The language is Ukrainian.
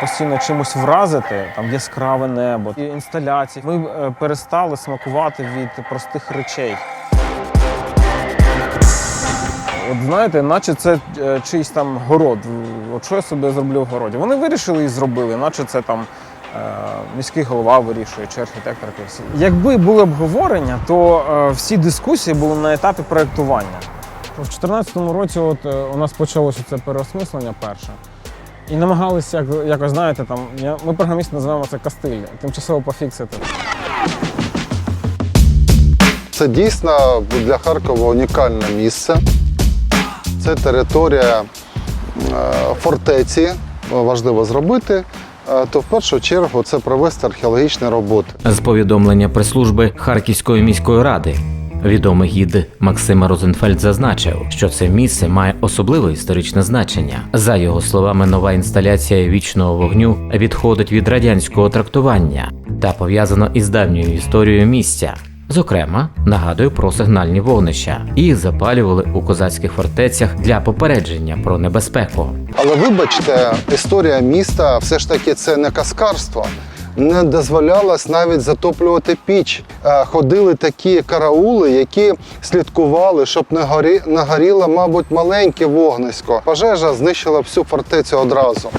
постійно чимось вразити, там яскраве небо, інсталяції. Ми е, перестали смакувати від простих речей. От знаєте, наче це е, чийсь там город. От що я собі зроблю в городі? Вони вирішили і зробили, наче це там е, міський голова вирішує чи архітектор якийсь. Якби були обговорення, то всі дискусії були на етапі проєктування. У 2014 році от, у нас почалося це переосмислення перше. І намагалися, як, якось знаєте, там, я, ми програмісти називаємо це кастиль, тимчасово пофіксити. Це дійсно для Харкова унікальне місце. Це територія е, фортеці, важливо зробити. Е, То в першу чергу це провести археологічні роботи. З повідомлення прес-служби Харківської міської ради. Відомий гід Максима Розенфельд зазначив, що це місце має особливе історичне значення. За його словами, нова інсталяція вічного вогню відходить від радянського трактування та пов'язана із давньою історією місця. Зокрема, нагадує про сигнальні вогнища. Їх запалювали у козацьких фортецях для попередження про небезпеку. Але вибачте, історія міста все ж таки це не каскарство. Не дозволялось навіть затоплювати піч. Ходили такі караули, які слідкували, щоб не горі... не горіло, мабуть, маленьке вогнисько. Пожежа знищила всю фортецю одразу.